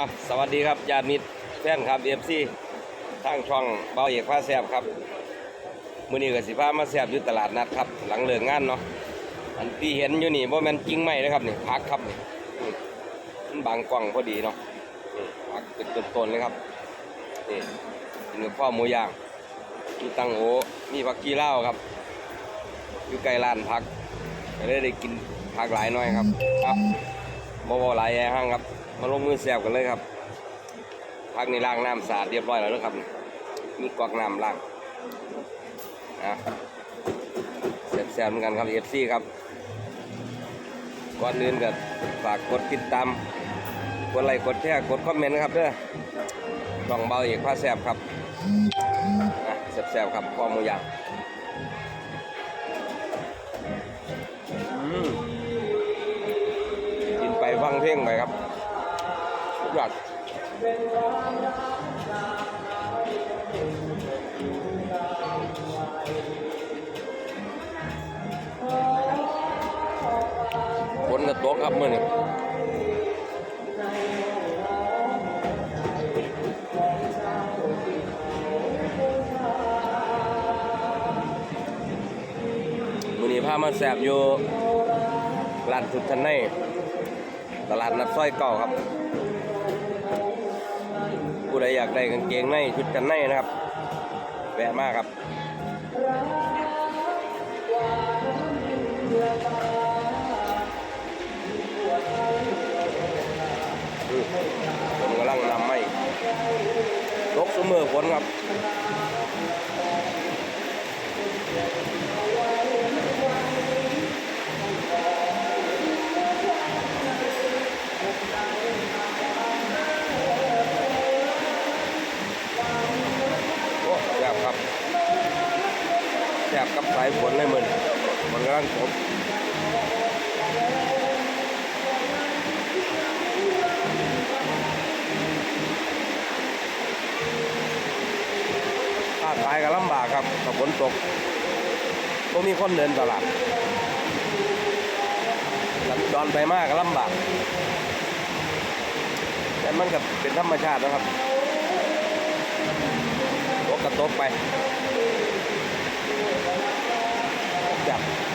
อะสวัสดีครับญาติมิตรแฟนครับเอฟซีทางช่องเบาเอกพาแซบครับมือนี้ก็สิพามาแซบอยู่ตลาดนัดครับ หลังเลิกงานเนาะอันที่เห็นอยู่นี่บ่แม่นจริงไหมนะครับนี่พักครับนี่มันบางกล้องพอดีเนาะพักเป็นต้นๆเลยครับนี่กินข้าหมูย่างมีตังโอมีผักกีเหล้าครับ อยู่ใกล้านพักก็เลยได้กินผักหลายหน่อยครับอะบ่ บ่หลายแย่ห้างครับ มาลงมือแซบกันเลยครับ พักในล้างน้ำสะอาดเรียบร้อยแล้วนะครับ มีกวากน้ำล้างอะแซบๆเหมือนกันครับเอฟซีครับก่อนอื่นก็ฝากกดติดตาม กดไลค์กดแชร์กดคอมเมนต์นะครับเด้อช่องเบาเอกพาแซบครับอะแซบๆครับข้อมูย่าง เพลงไปครับสุดยอดฝนกระตกครับมื่อนี้มือนี้พามาแสบอยู่ร้านสุดทันใน ตลาดนัดซอยเก่าครับ ผู้ใดอยากได้กางเกงในชุดกันในนะครับ แวะมากครับผมกำลังนำไม่ลกเสมอฝนครับ บกับสายฝนเลยมึนมันกำลังตกถ้าขายก็ลำบากครับถ้าฝนตกก็มีคนเดินตลาดสัญจรไปมากก็ลำบาก แต่มันก็เป็นธรรมชาตินะครับตกกระตกไป จับ